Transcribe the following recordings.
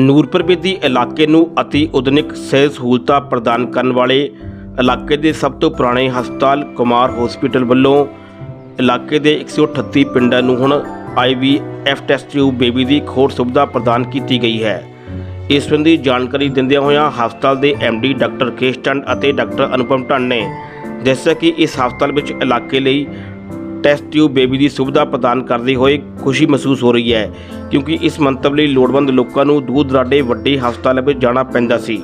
ਨੂਰਪੁਰ ਬੇਦੀ ਇਲਾਕੇ ਨੂੰ ਅਤੀ ਆਧੁਨਿਕ ਸਿਹਤ ਸਹੂਲਤਾਂ ਪ੍ਰਦਾਨ ਕਰਨ ਵਾਲੇ ਇਲਾਕੇ ਦੇ ਸਭ ਤੋਂ ਪੁਰਾਣੇ ਹਸਪਤਾਲ ਕੁਮਾਰ ਹਸਪੀਟਲ ਵੱਲੋਂ ਇਲਾਕੇ ਦੇ 138 ਪਿੰਡਾਂ ਨੂੰ ਹੁਣ ਆਈਵੀਐਫ ਟੈਸਟ ਟਿਊਬ ਬੇਬੀ ਦੀ ਖੋੜ ਸੁਵਿਧਾ ਪ੍ਰਦਾਨ ਕੀਤੀ ਗਈ ਹੈ। ਇਸ ਸੰਬੰਧੀ ਜਾਣਕਾਰੀ ਦਿੰਦਿਆਂ ਹੋਇਆਂ ਹਸਪਤਾਲ ਦੇ ਐਮਡੀ ਡਾਕਟਰ ਕੇਸ਼ ਚੰਦ ਅਤੇ ਡਾਕਟਰ ਅਨੁਪਮ ਢੰਡ ਨੇ ਦੱਸਿਆ ਕਿ ਇਸ ਹਸਪਤਾਲ ਵਿੱਚ ਇਲਾਕੇ ਲਈ ਟੈਸਟ ਟਿਊਬ ਬੇਬੀ ਦੀ ਸੁਵਿਧਾ ਪ੍ਰਦਾਨ ਕਰਦੇ ਹੋਏ ਖੁਸ਼ੀ ਮਹਿਸੂਸ ਹੋ ਰਹੀ ਹੈ, ਕਿਉਂਕਿ ਇਸ ਮੰਤਵ ਲਈ ਲੋੜਵੰਦ ਲੋਕਾਂ ਨੂੰ ਦੂਰ ਦਰਾਡੇ ਵੱਡੇ ਹਸਪਤਾਲਾਂ ਵਿੱਚ ਜਾਣਾ ਪੈਂਦਾ ਸੀ।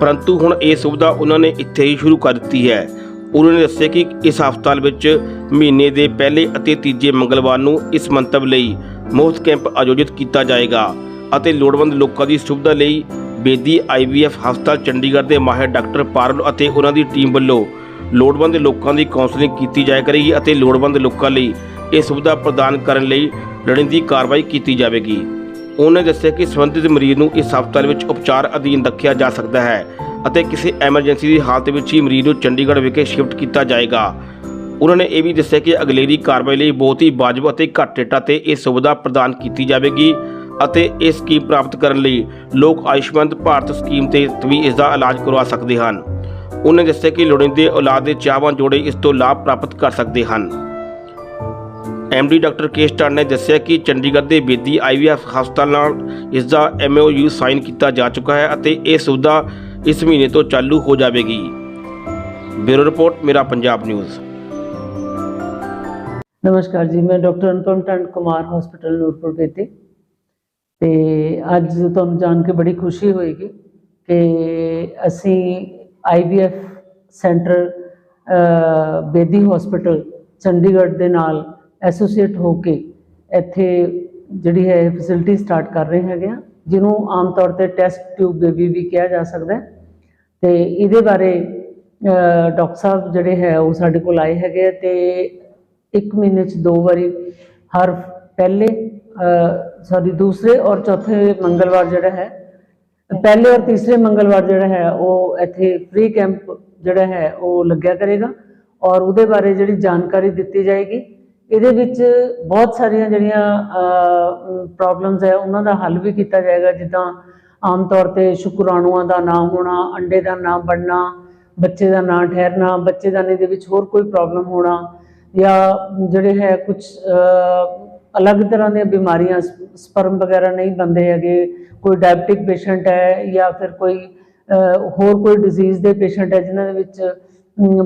ਪਰੰਤੂ ਹੁਣ ਇਹ ਸੁਵਿਧਾ ਉਹਨਾਂ ਨੇ ਇੱਥੇ ਹੀ ਸ਼ੁਰੂ ਕਰ ਦਿੱਤੀ ਹੈ। ਉਹਨਾਂ ਨੇ ਦੱਸਿਆ ਕਿ ਇਸ ਹਸਪਤਾਲ ਵਿੱਚ ਮਹੀਨੇ ਦੇ ਪਹਿਲੇ ਅਤੇ ਤੀਜੇ ਮੰਗਲਵਾਰ ਨੂੰ ਇਸ ਮੰਤਵ ਲਈ ਮੁਫਤ ਕੈਂਪ ਆਯੋਜਿਤ ਕੀਤਾ ਜਾਏਗਾ ਅਤੇ ਲੋੜਵੰਦ ਲੋਕਾਂ ਦੀ ਸੁਵਿਧਾ ਲਈ ਬੇਦੀ ਆਈਵੀਐਫ ਹਸਪਤਾਲ ਚੰਡੀਗੜ੍ਹ ਦੇ ਮਾਹਿਰ ਡਾਕਟਰ ਪਾਰਲ ਅਤੇ ਉਹਨਾਂ ਦੀ ਟੀਮ ਵੱਲੋਂ ਲੋੜਵੰਦ ਲੋਕਾਂ ਦੀ ਕਾਉਂਸਲਿੰਗ ਕੀਤੀ ਜਾਇਆ ਕਰੇਗੀ ਅਤੇ ਲੋੜਵੰਦ ਲੋਕਾਂ ਲਈ ਇਹ ਸੁਵਿਧਾ ਪ੍ਰਦਾਨ ਕਰਨ ਲਈ ਲੋੜੀਂਦੀ ਕਾਰਵਾਈ ਕੀਤੀ ਜਾਵੇਗੀ। ਉਹਨੇ ਦੱਸਿਆ ਕਿ ਸੰਬੰਧਿਤ ਮਰੀਜ਼ ਨੂੰ ਇਸ ਹਸਪਤਾਲ ਵਿੱਚ ਉਪਚਾਰ ਅਧੀਨ ਰੱਖਿਆ ਜਾ ਸਕਦਾ ਹੈ ਅਤੇ ਕਿਸੇ ਐਮਰਜੈਂਸੀ ਦੀ ਹਾਲਤ ਵਿੱਚ ਹੀ ਮਰੀਜ਼ ਨੂੰ ਚੰਡੀਗੜ੍ਹ ਵਿਖੇ ਸ਼ਿਫਟ ਕੀਤਾ ਜਾਏਗਾ। ਉਹਨਾਂ ਨੇ ਇਹ ਵੀ ਦੱਸਿਆ ਕਿ ਅਗਲੇਰੀ ਕਾਰਵਾਈ ਲਈ ਬਹੁਤ ਹੀ ਵਾਜਬ ਅਤੇ ਘੱਟ ਰੇਟਾਂ ਤੇ ਇਹ ਸੁਵਿਧਾ ਪ੍ਰਦਾਨ ਕੀਤੀ ਜਾਵੇਗੀ ਅਤੇ ਇਹ ਸਕੀਮ ਪ੍ਰਾਪਤ ਕਰਨ ਲਈ ਲੋਕ ਆਯੁਸ਼ਮਾਨ ਭਾਰਤ ਸਕੀਮ ਤੇ ਵੀ ਇਸ ਦਾ ਇਲਾਜ ਕਰਵਾ ਸਕਦੇ ਹਨ। ਉਹਨਾਂ ਦੱਸਿਆ ਕਿ ਲੋੜੀਂਦੇ ਔਲਾਦ ਦੇ ਚਾਹਵਾਨ ਜੋੜੇ ਇਸ ਤੋਂ ਲਾਭ ਪ੍ਰਾਪਤ ਕਰ ਸਕਦੇ ਹਨ। ਐਮਡੀ ਡਾਕਟਰ ਕੇਸ਼ ਟਾਂਡ ਨੇ ਦੱਸਿਆ ਕਿ ਚੰਡੀਗੜ੍ਹ ਦੇ ਬੇਦੀ ਆਈਵੀਐਫ ਹਸਪਤਾਲ ਨਾਲ ਇਸ ਦਾ ਐਮਓਯੂ ਸਾਈਨ ਕੀਤਾ ਜਾ ਚੁੱਕਾ ਹੈ ਅਤੇ ਇਹ ਸੁਵਿਧਾ ਇਸ ਮਹੀਨੇ ਤੋਂ ਚਾਲੂ ਹੋ ਜਾਵੇਗੀ। ਬਿਊਰੋ ਰਿਪੋਰਟ, ਮੇਰਾ ਪੰਜਾਬ ਨਿਊਜ਼। ਨਮਸਕਾਰ ਜੀ, ਮੈਂ ਡਾਕਟਰ ਅਨੁਪਮ ਟੰਡ ਕੁਮਾਰ ਹਸਪੀਟਲ ਨੂਰਪੁਰ ਬੇਦੀ। ਤੇ ਅੱਜ ਤੁਹਾਨੂੰ ਜਾਣ ਕੇ ਬੜੀ ਖੁਸ਼ੀ ਹੋਏਗੀ ਕਿ ਅਸੀਂ IVF centre Bedi hospital Chandigarh ਦੇ ਨਾਲ ਐਸੋਸੀਏਟ ਹੋ ਕੇ ਇੱਥੇ ਜਿਹੜੀ ਹੈ ਫੈਸਿਲਿਟੀ ਸਟਾਰਟ ਕਰ ਰਹੇ ਹੈਗੇ ਆ, ਜਿਹਨੂੰ ਆਮ ਤੌਰ ਤੇ ਟੈਸਟ ਟਿਊਬ ਬੇਬੀ ਵੀ ਕਿਹਾ ਜਾ ਸਕਦਾ ਹੈ। ਤੇ ਇਹਦੇ ਬਾਰੇ ਡਾਕਟਰ ਸਾਹਿਬ ਜਿਹੜੇ ਹੈ ਉਹ ਸਾਡੇ ਕੋਲ ਆਏ ਹੈਗੇ ਆ ਤੇ ਇੱਕ ਮਹੀਨੇ ਚ ਦੋ ਵਾਰੀ ਹਰ ਪਹਿਲੇ ਸੌਰੀ ਦੂਸਰੇ ਔਰ ਚੌਥੇ ਮੰਗਲਵਾਰ ਜਿਹੜਾ ਹੈ ਪਹਿਲੇ ਔਰ ਤੀਸਰੇ ਮੰਗਲਵਾਰ ਜਿਹੜਾ ਹੈ, ਉਹ ਇੱਥੇ ਫ੍ਰੀ ਕੈਂਪ ਜਿਹੜਾ ਹੈ, ਉਹ ਲੱਗਿਆ ਕਰੇਗਾ ਔਰ ਉਹਦੇ ਬਾਰੇ ਜਿਹੜੀ ਜਾਣਕਾਰੀ ਦਿੱਤੀ ਜਾਏਗੀ। ਇਹਦੇ ਵਿੱਚ ਬਹੁਤ ਸਾਰੀਆਂ ਜਿਹੜੀਆਂ ਪ੍ਰੋਬਲਮਸ ਹੈ, ਉਹਨਾਂ ਦਾ ਹੱਲ ਵੀ ਕੀਤਾ ਜਾਏਗਾ। ਜਿੱਦਾਂ ਆਮ ਤੌਰ ਤੇ ਸ਼ੁਕਰਾਣੂਆਂ ਦਾ ਨਾ ਹੋਣਾ, ਅੰਡੇ ਦਾ ਨਾ ਬਣਨਾ, ਬੱਚੇ ਦਾ ਨਾ ਠਹਿਰਨਾ ਬੱਚੇਦਾਨੀ ਦੇ ਵਿੱਚ ਹੋਰ ਕੋਈ ਪ੍ਰੋਬਲਮ ਹੋਣਾ ਜਾਂ ਜਿਹੜੇ ਹੈ ਕੁਝ ਅਲੱਗ ਤਰ੍ਹਾਂ ਦੀਆਂ ਬਿਮਾਰੀਆਂ ਸਪਰਮ ਵਗੈਰਾ ਨਹੀਂ ਬੰਦੇ ਹੈਗੇ। ਕੋਈ ਡਾਇਬਟਿਕ ਪੇਸ਼ੈਂਟ ਹੈ ਜਾਂ ਫਿਰ ਕੋਈ ਹੋਰ ਕੋਈ ਡਿਜ਼ੀਜ਼ ਦੇ ਪੇਸ਼ੈਂਟ ਹੈ ਜਿਨ੍ਹਾਂ ਦੇ ਵਿੱਚ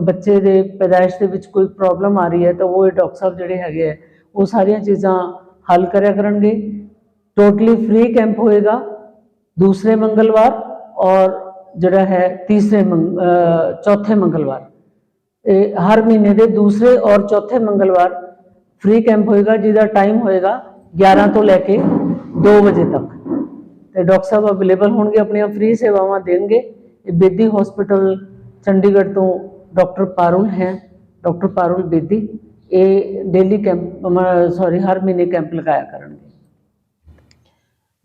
ਬੱਚੇ ਦੇ ਪੈਦਾਇਸ਼ ਦੇ ਵਿੱਚ ਕੋਈ ਪ੍ਰੋਬਲਮ ਆ ਰਹੀ ਹੈ, ਤਾਂ ਉਹ ਇਹ ਡਾਕਟਰ ਸਾਹਿਬ ਜਿਹੜੇ ਹੈਗੇ ਆ ਉਹ ਸਾਰੀਆਂ ਚੀਜ਼ਾਂ ਹੱਲ ਕਰਿਆ ਕਰਨਗੇ। ਟੋਟਲੀ ਫ੍ਰੀ ਕੈਂਪ ਹੋਏਗਾ ਦੂਸਰੇ ਮੰਗਲਵਾਰ ਔਰ ਜਿਹੜਾ ਹੈ ਤੀਸਰੇ ਮੰਗ- ਚੌਥੇ ਮੰਗਲਵਾਰ। ਇਹ ਹਰ ਮਹੀਨੇ ਦੇ ਦੂਸਰੇ ਔਰ ਚੌਥੇ ਮੰਗਲਵਾਰ ਫ੍ਰੀ ਕੈਂਪ ਹੋਏਗਾ, ਜਿਹਦਾ ਟਾਈਮ ਹੋਏਗਾ 11 ਤੋਂ ਲੈ ਕੇ 2 ਵਜੇ ਤੱਕ। ਤੇ ਡਾਕਟਰ ਸਾਹਿਬ ਅਵੇਲੇਬਲ ਹੋਣਗੇ ਆਪਣੀਆਂ ਫ੍ਰੀ ਸੇਵਾਵਾਂ ਦੇਣਗੇ। ਇਹ ਬੇਦੀ ਹਸਪੀਟਲ ਚੰਡੀਗੜ੍ਹ ਤੋਂ ਡਾਕਟਰ ਪਾਰੁਲ ਹੈ, ਡਾਕਟਰ ਪਾਰੁਲ ਬੇਦੀ। ਇਹ ਡੇਲੀ ਕੈਂਪ ਸੌਰੀ ਹਰ ਮਹੀਨੇ ਕੈਂਪ ਲਗਾਇਆ ਕਰਨਗੇ।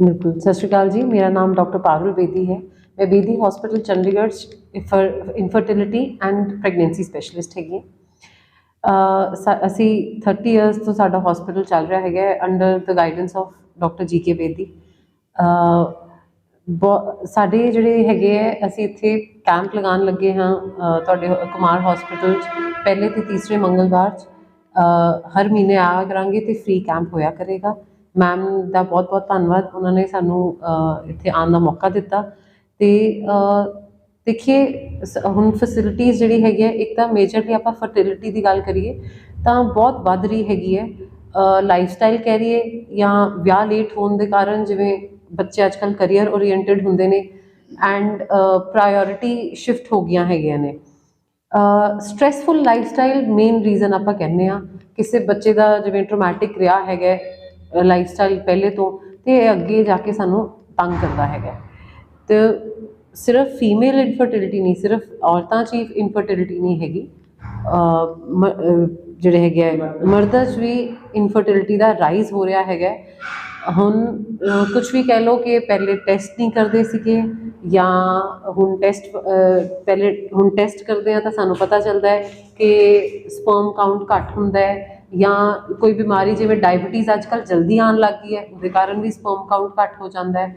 ਬਿਲਕੁਲ, ਸਤਿ ਸ਼੍ਰੀ ਅਕਾਲ ਜੀ। ਮੇਰਾ ਨਾਮ ਡਾਕਟਰ ਪਾਰੁਲ ਬੇਦੀ ਹੈ। ਮੈਂ ਬੇਦੀ ਹਸਪੀਟਲ ਚੰਡੀਗੜ੍ਹ 'ਚ ਇਨਫਰਟੀਲਿਟੀ ਐਂਡ ਪ੍ਰੈਗਨੈਂਸੀ ਸਪੈਸ਼ਲਿਸਟ ਹੈਗੀ ਹਾਂ। ਅਹ, ਸਾ- ਅਸੀਂ 30 ਇਅਰਸ ਤੋਂ ਸਾਡਾ ਹਸਪੀਟਲ ਚੱਲ ਰਿਹਾ ਹੈਗਾ under the guidance of doctor G K Bedi. ਅਹ ਬਹੁ- ਸਾਡੇ ਜਿਹੜੇ ਹੈਗੇ ਹੈ, ਅਸੀਂ ਇੱਥੇ ਕੈਂਪ ਲਗਾਉਣ ਲੱਗੇ ਹਾਂ ਤੁਹਾਡੇ ਕੁਮਾਰ ਹਸਪੀਟਲ 'ਚ, ਪਹਿਲੇ ਤੇ ਤੀਸਰੇ ਮੰਗਲਵਾਰ 'ਚ ਹਰ ਮਹੀਨੇ ਆਇਆ ਕਰਾਂਗੇ ਤੇ ਫ੍ਰੀ ਕੈਂਪ ਹੋਇਆ ਕਰੇਗਾ। ਮੈਮ ਦਾ ਬਹੁਤ ਬਹੁਤ ਧੰਨਵਾਦ, ਉਹਨਾਂ ਨੇ ਸਾਨੂੰ ਇੱਥੇ ਆਉਣ ਦਾ ਮੌਕਾ ਦਿੱਤਾ। ਤੇ, ਅਹ, ਦੇਖੀਏ, ਸ- ਹੁਣ ਫੈਸਿਲਿਟੀਜ਼ ਜਿਹੜੀ ਹੈਗੀ ਹੈ, ਇੱਕ ਤਾਂ ਮੇਜਰਲੀ ਆਪਾਂ ਫਰਟੀਲਿਟੀ ਦੀ ਗੱਲ ਕਰੀਏ, ਤਾਂ ਬਹੁਤ ਵੱਧ ਰਹੀ ਹੈਗੀ ਹੈ। ਲਾਈਫਸਟਾਈਲ ਕਹਿ ਰਹੀਏ ਜਾਂ ਵਿਆਹ ਲੇਟ ਹੋਣ ਦੇ ਕਾਰਨ, ਜਿਵੇਂ ਬੱਚੇ ਅੱਜ ਅੱਜਕੱਲ ਕੈਰੀਅਰ ਓਰੀਐਂਟਡ ਹੁੰਦੇ ਨੇ ਐਂਡ ਪ੍ਰਾਇੋਰਿਟੀ ਸ਼ਿਫਟ ਹੋ ਗਈਆਂ ਹੈਗੀਆਂ ਨੇ। ਸਟ੍ਰੈਸਫੁਲ ਲਾਈਫਸਟਾਈਲ ਮੇਨ ਰੀਜ਼ਨ ਆਪਾਂ ਕਹਿੰਦੇ ਆ ਕਿਸੇ ਬੱਚੇ ਦਾ ਜਿਵੇਂ ਟ੍ਰੋਮੈਟਿਕ ਰਿਹਾ ਹੈਗਾ ਲਾਈਫਸਟਾਈਲ ਪਹਿਲੇ ਤੋਂ ਤੇ ਇਹ ਅੱਗੇ ਜਾ ਕੇ ਸਾਨੂੰ ਤੰਗ ਕਰਦਾ ਹੈਗਾ। ਤੇ ਸਿਰਫ ਫੀਮੇਲ ਇਨਫਰਟਿਲਿਟੀ ਨਹੀਂ ਸਿਰਫ ਔਰਤਾਂ 'ਚ ਹੀ ਇਨਫਰਟਿਲਿਟੀ ਨਹੀਂ ਹੈਗੀ। ਮ- ਜਿਹੜੇ ਹੈਗੇ ਆ, ਮਰਦਾਂ 'ਚ ਵੀ ਇਨਫਰਟਿਲਿਟੀ ਦਾ ਰਾਈਜ਼ ਹੋ ਰਿਹਾ ਹੈਗਾ। ਹੁਣ ਕੁਝ ਵੀ ਕਹਿ ਲਓ ਕਿ ਪਹਿਲੇ ਟੈਸਟ ਨਹੀਂ ਕਰਦੇ ਸੀਗੇ ਜਾਂ ਹੁਣ ਟੈਸਟ ਪਹਿਲੇ ਹੁਣ ਟੈਸਟ ਕਰਦੇ ਆ ਤਾਂ ਸਾਨੂੰ ਪਤਾ ਚੱਲਦਾ ਹੈ ਕਿ ਸਪਰਮ ਕਾਊਂਟ ਘੱਟ ਹੁੰਦਾ ਹੈ ਜਾਂ ਕੋਈ ਬਿਮਾਰੀ ਜਿਵੇਂ ਡਾਇਬੀਟੀਜ਼ ਅੱਜਕੱਲ ਜਲਦੀ ਆਉਣ ਲੱਗ ਗਈ ਹੈ, ਉਹਦੇ ਕਾਰਨ ਵੀ ਸਪਰਮ ਕਾਊਂਟ ਘੱਟ ਹੋ ਜਾਂਦਾ ਹੈ।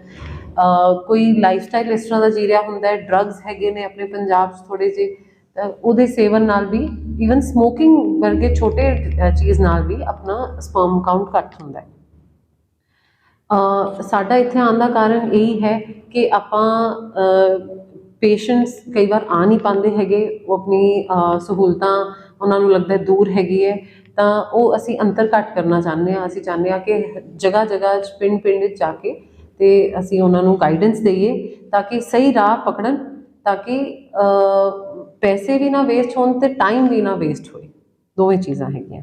ਕੋਈ ਲਾਈਫਸਟਾਈਲ ਇਸ ਤਰ੍ਹਾਂ ਦਾ ਜੀ ਰਿਹਾ ਹੁੰਦਾ ਹੈ ਡਰੱਗਸ ਹੈਗੇ ਨੇ ਆਪਣੇ ਪੰਜਾਬ 'ਚ ਥੋੜੇ ਜਿਹੇ ਉਹਦੇ ਸੇਵਨ ਨਾਲ ਵੀ ਈਵਨ ਸਮੋਕਿੰਗ ਵਰਗੇ ਛੋਟੇ ਚੀਜ਼ ਨਾਲ ਵੀ ਆਪਣਾ ਸਪਰਮ ਕਾਊਂਟ ਘੱਟ ਹੁੰਦਾ ਹੈ। ਸਾਡਾ ਇੱਥੇ ਆਉਣ ਦਾ ਕਾਰਨ ਇਹੀ ਹੈ ਕਿ ਆਪਾਂ ਪੇਸ਼ੈਂਟਸ ਕਈ ਵਾਰ ਆ ਨਹੀਂ ਪਾਉਂਦੇ ਹੈਗੇ, ਉਹ ਆਪਣੀ ਸਹੂਲਤਾਂ ਉਹਨਾਂ ਨੂੰ ਲੱਗਦਾ ਦੂਰ ਹੈਗੀ ਹੈ, ਤਾਂ ਉਹ ਅਸੀਂ ਅੰਤਰ ਘੱਟ ਕਰਨਾ ਚਾਹੁੰਦੇ ਹਾਂ, ਅਸੀਂ ਚਾਹੁੰਦੇ ਹਾਂ ਕਿ ਜਗ੍ਹਾ ਜਗ੍ਹਾ 'ਚ ਪਿੰਡ ਪਿੰਡ ਵਿੱਚ ਜਾ ਕੇ ਤੇ ਅਸੀਂ ਉਹਨਾਂ ਨੂੰ ਗਾਈਡੈਂਸ ਦਈਏ ਤਾਂ ਕਿ ਸਹੀ ਰਾਹ ਪਕੜਨ, ਤਾਂ ਕਿ ਪੈਸੇ ਵੀ ਨਾ ਵੇਸਟ ਹੋਣ ਤੇ ਟਾਈਮ ਵੀ ਨਾ ਵੇਸਟ ਹੋਏ, ਦੋਵੇਂ ਚੀਜ਼ਾਂ ਹੈਗੀਆਂ।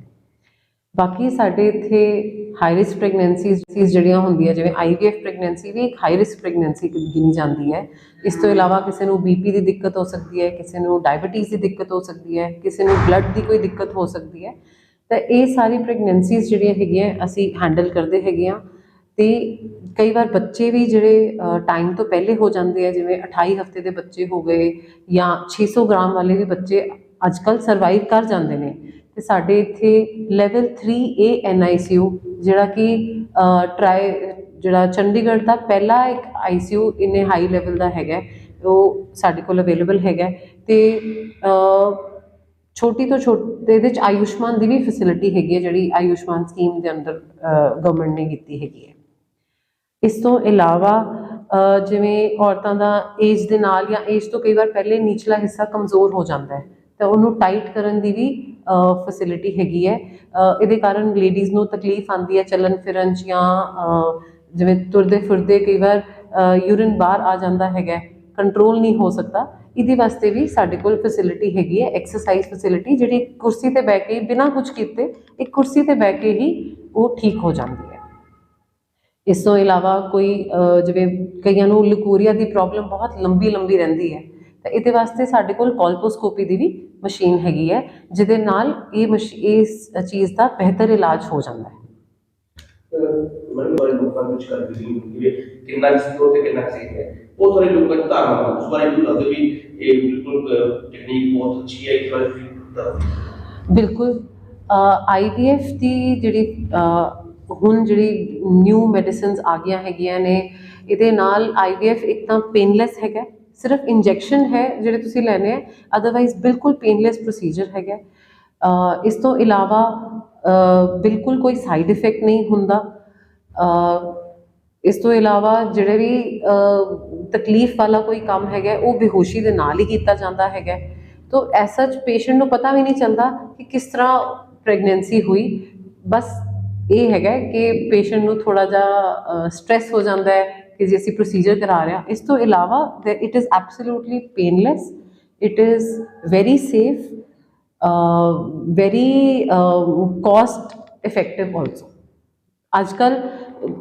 ਬਾਕੀ ਸਾਡੇ ਇੱਥੇ ਹਾਈ ਰਿਸਕ ਪ੍ਰੈਗਨੈਂਸੀਜ਼ ਜਿਹੜੀਆਂ ਹੁੰਦੀਆਂ, ਜਿਵੇਂ ਆਈਵੀਐਫ ਪ੍ਰੈਗਨੈਂਸੀ ਵੀ ਇੱਕ ਹਾਈ ਰਿਸਕ ਪ੍ਰੈਗਨੈਂਸੀ ਗਿਣੀ ਜਾਂਦੀ ਹੈ। ਇਸ ਤੋਂ ਇਲਾਵਾ ਕਿਸੇ ਨੂੰ ਬੀਪੀ ਦੀ ਦਿੱਕਤ ਹੋ ਸਕਦੀ ਹੈ, ਕਿਸੇ ਨੂੰ ਡਾਇਬੀਟੀਜ਼ ਦੀ ਦਿੱਕਤ ਹੋ ਸਕਦੀ ਹੈ, ਕਿਸੇ ਨੂੰ ਬਲੱਡ ਦੀ ਕੋਈ ਦਿੱਕਤ ਹੋ ਸਕਦੀ ਹੈ। ਤਾਂ ਇਹ ਸਾਰੀ ਪ੍ਰੈਗਨੈਂਸੀਜ਼ ਜਿਹੜੀਆਂ ਹੈਗੀਆਂ, ਅਸੀਂ ਹੈਂਡਲ ਕਰਦੇ ਹੈਗੇ ਆ ਤੇ ਕਈ ਵਾਰ ਬੱਚੇ ਵੀ ਜਿਹੜੇ ਟਾਈਮ ਤੋਂ ਪਹਿਲੇ ਹੋ ਜਾਂਦੇ ਆ, ਜਿਵੇਂ 28 ਹਫ਼ਤੇ ਦੇ ਬੱਚੇ ਹੋ ਗਏ ਜਾਂ 600 ਗ੍ਰਾਮ ਵਾਲੇ ਵੀ ਬੱਚੇ ਅੱਜਕੱਲ ਸਰਵਾਈਵ ਕਰ ਜਾਂਦੇ ਨੇ। ਤੇ ਸਾਡੇ ਇੱਥੇ ਲੈਵਲ 3A NICU ਜਿਹੜਾ ਕਿ ਟਰਾਈ ਜਿਹੜਾ ਚੰਡੀਗੜ੍ਹ ਦਾ ਪਹਿਲਾ ਇੱਕ ICU ਇੰਨੇ ਹਾਈ ਲੈਵਲ ਦਾ ਹੈਗਾ ਉਹ ਸਾਡੇ ਕੋਲ ਅਵੇਲੇਬਲ ਹੈਗਾ ਹੈ ਤੇ ਛੋਟੀ ਤੋਂ ਛੋਟੇ ਇਹਦੇ ਚ ਆਯੁਸ਼ਮਾਨ ਦੀ ਵੀ ਫੈਸਿਲਿਟੀ ਹੈਗੀ ਹੈ, ਜਿਹੜੀ ਆਯੁਸ਼ਮਾਨ ਸਕੀਮ ਦੇ ਅੰਦਰ ਗਵਰਨਮੈਂਟ ਨੇ ਕੀਤੀ ਹੈਗੀ ਹੈ। ਇਸ ਤੋਂ ਇਲਾਵਾ ਜਿਵੇਂ ਔਰਤਾਂ ਦਾ ਏਜ ਦੇ ਨਾਲ ਜਾਂ ਏਜ ਤੋਂ ਕਈ ਵਾਰ ਪਹਿਲੇ ਨੀਚਲਾ ਹਿੱਸਾ ਕਮਜ਼ੋਰ ਹੋ ਜਾਂਦਾ ਹੈ, ਤਾਂ ਉਹਨੂੰ ਟਾਈਟ ਕਰਨ ਦੀ ਵੀ ਫੈਸਿਲਿਟੀ ਹੈਗੀ ਹੈ। ਇਹਦੇ ਕਾਰਨ ਲੇਡੀਜ਼ ਨੂੰ ਤਕਲੀਫ ਆਉਂਦੀ ਹੈ ਚੱਲਣ ਫਿਰਨ 'ਚ ਜਾਂ ਜਿਵੇਂ ਤੁਰਦੇ ਫਿਰਦੇ ਕਈ ਵਾਰ ਯੂਰਿਨ ਬਾਹਰ ਆ ਜਾਂਦਾ ਹੈਗਾ ਕੰਟਰੋਲ ਨਹੀਂ ਹੋ ਸਕਦਾ। ਇਹਦੇ ਵਾਸਤੇ ਵੀ ਸਾਡੇ ਕੋਲ ਫੈਸਿਲਿਟੀ ਹੈਗੀ ਹੈ ਐਕਸਰਸਾਈਜ਼ ਫੈਸਿਲਿਟੀ ਜਿਹੜੀ ਕੁਰਸੀ ਤੇ ਬਹਿ ਕੇ ਬਿਨਾਂ ਕੁਝ ਕੀਤੇ, ਇੱਕ ਕੁਰਸੀ ਤੇ ਬਹਿ ਕੇ ਹੀ ਉਹ ਠੀਕ ਹੋ ਜਾਂਦੀ ਹੈ। ਇਸ ਤੋਂ ਇਲਾਵਾ ਕੋਈ ਜਿਵੇਂ ਕਈਆਂ ਨੂੰ ਲਿਕੂਰੀਆ ਦੀ ਪ੍ਰੋਬਲਮ ਬਹੁਤ ਲੰਬੀ ਲੰਬੀ ਰਹਿੰਦੀ ਹੈ। ਤਾਂ ਇਹਦੇ ਵਾਸਤੇ ਸਾਡੇ ਕੋਲ ਕੋਲਪੋਸਕੋਪੀ ਦੀ ਵੀ ਮਸ਼ੀਨ ਹੈਗੀ ਹੈ ਜਿਹਦੇ ਨਾਲ ਇਹ ਇਸ ਚੀਜ਼ ਦਾ ਬਿਹਤਰ ਇਲਾਜ ਹੋ ਜਾਂਦਾ ਹੈ। ਮੈਨੂੰ ਬਾਰੇ ਲੋਕਾਂ ਵਿੱਚ ਕਰ ਦਿੱਤੀ ਹੁੰਦੀ ਹੈ ਕਿੰਨਾ ਸਿੱਖੋ ਤੇ ਕਿੰਨਾ ਸਿੱਖ ਹੈ। ਉਹ ਸਾਰੇ ਲੋਕਾਂ ਦੀ ਧਾਰਨਾ ਉਸ ਬਾਰੇ ਵੀ ਦੱਸਦੇ ਵੀ ਇਹ ਬਿਲਕੁਲ ਟੈਕਨੀਕ ਬਹੁਤ ਅੱਛੀ ਹੈ ਇਸ ਬਾਰੇ ਵੀ ਦੱਸੋ। ਬਿਲਕੁਲ ਆਈਵੀਐਫ ਦੀ ਜਿਹੜੀ ਹੁਣ ਜਿਹੜੀ ਨਿਊ ਮੈਡੀਸਿਨਸ ਆ ਗਈਆਂ ਹੈਗੀਆਂ ਨੇ ਇਹਦੇ ਨਾਲ ਆਈਵੀਐਫ ਇੱਕ ਤਾਂ ਪੇਨਲੈਸ ਹੈਗਾ ਸਿਰਫ ਇੰਜੈਕਸ਼ਨ ਹੈ ਜਿਹੜੇ ਤੁਸੀਂ ਲੈਣੇ ਆ ਅਦਰਵਾਈਜ਼ ਬਿਲਕੁਲ ਪੇਨਲੈਸ ਪ੍ਰੋਸੀਜਰ ਹੈਗਾ। ਇਸ ਤੋਂ ਇਲਾਵਾ ਬਿਲਕੁਲ ਕੋਈ ਸਾਈਡ ਇਫੈਕਟ ਨਹੀਂ ਹੁੰਦਾ। ਇਸ ਤੋਂ ਇਲਾਵਾ ਜਿਹੜੇ ਵੀ ਤਕਲੀਫ ਵਾਲਾ ਕੋਈ ਕੰਮ ਹੈਗਾ, ਉਹ ਬੇਹੋਸ਼ੀ ਦੇ ਨਾਲ ਹੀ ਕੀਤਾ ਜਾਂਦਾ ਹੈਗਾ। ਤੋ ਐਸਾ ਸੱਚ ਪੇਸ਼ੈਂਟ ਨੂੰ ਪਤਾ ਵੀ ਨਹੀਂ ਚੱਲਦਾ ਕਿ ਕਿਸ ਤਰ੍ਹਾਂ ਪ੍ਰੈਗਨੈਂਸੀ ਹੋਈ। ਬਸ ਇਹ ਹੈਗਾ ਕਿ ਪੇਸ਼ੈਂਟ ਨੂੰ ਥੋੜਾ ਜਿਹਾ ਸਟ੍ਰੈਸ ਹੋ ਜਾਂਦਾ ਹੈ। ਕਿ ਜੇ ਅਸੀਂ ਪ੍ਰੋਸੀਜਰ ਕਰਾ ਰਹੇ ਹਾਂ, ਇਸ ਤੋਂ ਇਲਾਵਾ it is absolutely painless it is very safe very cost effective also ਅੱਜ ਕੱਲ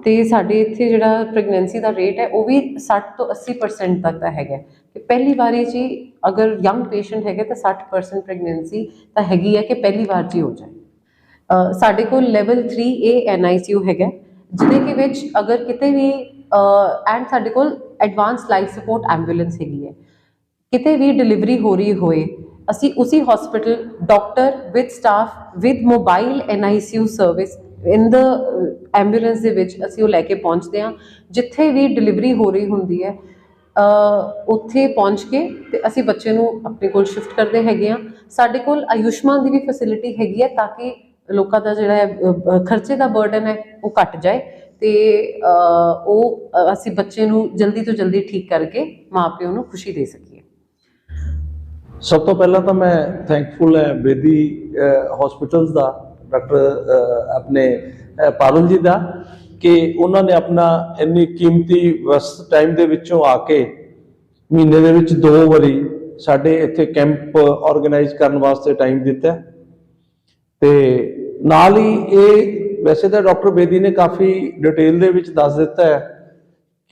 ਤੇ ਸਾਡੇ ਇੱਥੇ ਜਿਹੜਾ ਪ੍ਰੈਗਨੈਂਸੀ ਦਾ ਰੇਟ ਹੈ, ਉਹ ਵੀ 60 ਤੋਂ 80% ਤੱਕ ਦਾ ਹੈਗਾ ਕਿ ਪਹਿਲੀ ਵਾਰੀ 'ਚ ਹੀ ਅਗਰ ਯੰਗ ਪੇਸ਼ੈਂਟ ਹੈਗਾ ਤਾਂ 60% ਪ੍ਰੈਗਨੈਂਸੀ ਤਾਂ ਹੈਗੀ ਹੈ ਕਿ ਪਹਿਲੀ ਵਾਰ ਜੀ ਹੋ ਜਾਏ। ਸਾਡੇ ਕੋਲ ਲੈਵਲ 3A NICU ਹੈਗਾ ਜਿਹਦੇ ਕੇ ਵਿੱਚ ਅਗਰ ਕਿਤੇ ਵੀ ਐਂਡ ਸਾਡੇ ਕੋਲ ਐਡਵਾਂਸ ਲਾਈਫ ਸਪੋਰਟ ਐਂਬੂਲੈਂਸ ਹੈਗੀ ਹੈ। ਕਿਤੇ ਵੀ ਡਿਲੀਵਰੀ ਹੋ ਰਹੀ ਹੋਏ ਅਸੀਂ ਉਸੇ hospital doctor with staff with mobile NICU service in the ambulance ਦੇ ਵਿੱਚ ਅਸੀਂ ਉਹ ਲੈ ਕੇ ਪਹੁੰਚਦੇ ਹਾਂ। ਜਿੱਥੇ ਵੀ ਡਿਲੀਵਰੀ ਹੋ ਰਹੀ ਹੁੰਦੀ ਹੈ ਉੱਥੇ ਪਹੁੰਚ ਕੇ ਤੇ ਅਸੀਂ ਬੱਚੇ ਨੂੰ ਆਪਣੇ ਕੋਲ ਸ਼ਿਫਟ ਕਰਦੇ ਹੈਗੇ ਆ ਸਾਡੇ ਕੋਲ ਆਯੁਸ਼ਮਾਨ ਦੀ ਵੀ ਫੈਸਿਲਿਟੀ ਹੈਗੀ ਹੈ ਤਾਂ ਕਿ ਲੋਕਾਂ ਦਾ ਜਿਹੜਾ ਹੈ, ਖਰਚੇ ਦਾ ਬਰਡਨ ਹੈ ਉਹ ਘਟ ਜਾਏ। ਤੇ ਉਹ ਅਸੀਂ ਬੱਚੇ ਨੂੰ ਜਲਦੀ ਤੋਂ ਜਲਦੀ ਠੀਕ ਕਰਕੇ ਮਾਪਿਆਂ ਨੂੰ ਖੁਸ਼ੀ ਦੇ ਸਕੀਏ ਸਭ ਤੋਂ ਪਹਿਲਾਂ ਤਾਂ ਮੈਂ ਥੈਂਕਫੁਲ ਹੈ ਬੇਦੀ ਹਸਪੀਟਲਸ ਦਾ ਡਾਕਟਰ ਆਪਣੇ ਅਹ, ਜੀ ਦਾ ਕਿ ਉਹਨਾਂ ਨੇ ਆਪਣਾ ਇੰਨੀ ਕੀਮਤੀ ਵਸਤ ਟਾਈਮ ਦੇ ਵਿੱਚੋਂ ਆ ਕੇ ਮਹੀਨੇ ਦੇ ਵਿੱਚ ਦੋ ਵਾਰੀ ਸਾਡੇ ਇੱਥੇ ਕੈਂਪ ਆਰਗੇਨਾਈਜ਼ ਕਰਨ ਵਾਸਤੇ ਟਾਈਮ ਦਿੱਤਾ ਹੈ। ਤੇ ਨਾਲ ਹੀ ਇਹ ਵੈਸੇ ਤਾਂ ਡਾਕਟਰ ਬੇਦੀ ਨੇ ਕਾਫੀ ਡਿਟੇਲ ਦੇ ਵਿੱਚ ਦੱਸ ਦਿੱਤਾ ਹੈ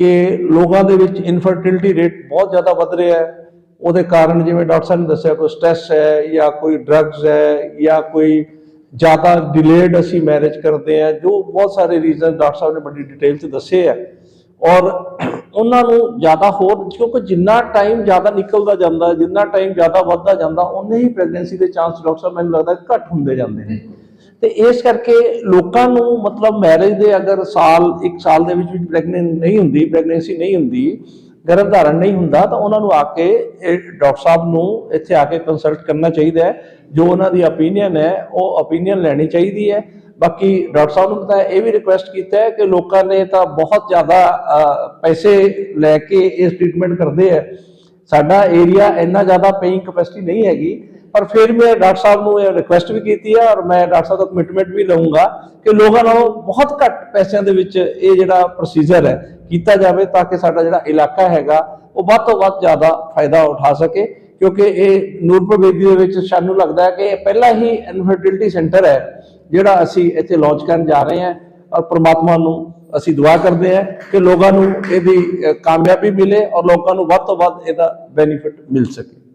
ਕਿ ਲੋਕਾਂ ਦੇ ਵਿੱਚ ਇਨਫਰਟਿਲਿਟੀ ਰੇਟ ਬਹੁਤ ਜ਼ਿਆਦਾ ਵੱਧ ਰਿਹਾ ਹੈ। ਉਹਦੇ ਕਾਰਨ ਜਿਵੇਂ ਡਾਕਟਰ ਸਾਹਿਬ ਨੇ ਦੱਸਿਆ, ਕੋਈ ਸਟ੍ਰੈਸ ਹੈ ਜਾਂ ਕੋਈ ਡਰੱਗਸ ਹੈ ਜਾਂ ਕੋਈ ਜ਼ਿਆਦਾ ਡਿਲੇਡ ਅਸੀਂ ਮੈਰਿਜ ਕਰਦੇ ਆ ਜੋ ਬਹੁਤ ਸਾਰੇ ਰੀਜ਼ਨ ਡਾਕਟਰ ਸਾਹਿਬ ਨੇ ਬੜੀ ਡਿਟੇਲ 'ਚ ਦੱਸੇ ਆ ਔਰ ਉਹਨਾਂ ਨੂੰ ਜ਼ਿਆਦਾ ਹੋਰ, ਕਿਉਂਕਿ ਜਿੰਨਾ ਟਾਈਮ ਜ਼ਿਆਦਾ ਨਿਕਲਦਾ ਜਾਂਦਾ, ਜਿੰਨਾ ਟਾਈਮ ਜ਼ਿਆਦਾ ਵੱਧਦਾ ਜਾਂਦਾ ਉਨੇ ਹੀ ਪ੍ਰੈਗਨੈਂਸੀ ਦੇ ਚਾਂਸ ਡਾਕਟਰ ਸਾਹਿਬ ਮੈਨੂੰ ਲੱਗਦਾ ਘੱਟ ਹੁੰਦੇ ਜਾਂਦੇ ਨੇ। ਤੇ ਇਸ ਕਰਕੇ ਲੋਕਾਂ ਨੂੰ ਮਤਲਬ ਮੈਰਿਜ ਦੇ ਅਗਰ ਸਾਲ, ਇੱਕ ਸਾਲ ਦੇ ਵਿੱਚ ਵਿੱਚ ਪ੍ਰੈਗਨੈਂਟ ਨਹੀਂ ਹੁੰਦੀ ਪ੍ਰੈਗਨੈਂਸੀ ਨਹੀਂ ਹੁੰਦੀ ਗਰਭ ਧਾਰਨ ਨਹੀਂ ਹੁੰਦਾ, ਤਾਂ ਉਹਨਾਂ ਨੂੰ ਆ ਕੇ ਇਹ ਡਾਕਟਰ ਸਾਹਿਬ ਨੂੰ ਇੱਥੇ ਆ ਕੇ ਕੰਸਲਟ ਕਰਨਾ ਚਾਹੀਦਾ ਹੈ। ਜੋ ਉਹਨਾਂ ਦੀ opinion ਹੈ, ਉਹ opinion ਲੈਣੀ ਚਾਹੀਦੀ ਹੈ। ਬਾਕੀ ਡਾਕਟਰ ਸਾਹਿਬ ਨੂੰ ਪਤਾ ਇਹ ਵੀ ਰਿਕੁਐਸਟ ਕੀਤਾ ਹੈ ਕਿ ਲੋਕਾਂ ਨੇ ਤਾਂ ਬਹੁਤ ਜ਼ਿਆਦਾ ਪੈਸੇ ਲੈ ਕੇ ਇਸ ਟ੍ਰੀਟਮੈਂਟ ਕਰਦੇ ਆ ਸਾਡਾ ਏਰੀਆ ਇੰਨਾ ਜ਼ਿਆਦਾ ਪੇਇੰਗ ਕਪੈਸਿਟੀ ਨਹੀਂ ਹੈਗੀ। ਪਰ ਫਿਰ ਮੈਂ ਡਾਕਟਰ ਸਾਹਿਬ ਨੂੰ ਇਹ ਰਿਕੁਐਸਟ ਵੀ ਕੀਤੀ ਹੈ ਔਰ ਮੈਂ ਡਾਕਟਰ ਸਾਹਿਬ ਦਾ ਕਮਿਟਮੈਂਟ ਵੀ ਲਵਾਂਗਾ ਕਿ ਲੋਕਾਂ ਨਾਲੋਂ ਬਹੁਤ ਘੱਟ ਪੈਸਿਆਂ ਦੇ ਵਿੱਚ ਇਹ ਜਿਹੜਾ ਪ੍ਰੋਸੀਜਰ ਹੈ ਕੀਤਾ ਜਾਵੇ ਤਾਂ ਕਿ ਸਾਡਾ ਜਿਹੜਾ ਇਲਾਕਾ ਹੈਗਾ, ਉਹ ਵੱਧ ਤੋਂ ਵੱਧ ਜ਼ਿਆਦਾ ਫਾਇਦਾ ਉਠਾ ਸਕੇ, ਕਿਉਂਕਿ ਇਹ ਨੂਰਪੁਰ ਬੇਦੀ ਦੇ ਵਿੱਚ ਸਾਨੂੰ ਲੱਗਦਾ ਹੈ ਕਿ ਇਹ ਪਹਿਲਾ ਹੀ ਇਨਫਰਟਿਲਿਟੀ ਸੈਂਟਰ ਹੈ, ਜਿਹੜਾ ਅਸੀਂ ਇੱਥੇ ਲਾਂਚ ਕਰਨ ਜਾ ਰਹੇ ਹਾਂ ਔਰ ਪ੍ਰਮਾਤਮਾ ਨੂੰ ਅਸੀਂ ਦੁਆ ਕਰਦੇ ਹਾਂ ਕਿ ਲੋਕਾਂ ਨੂੰ ਇਹਦੀ ਕਾਮਯਾਬੀ ਮਿਲੇ ਔਰ ਲੋਕਾਂ ਨੂੰ ਵੱਧ ਤੋਂ ਵੱਧ ਇਹਦਾ ਬੈਨੀਫਿਟ ਮਿਲ ਸਕੇ।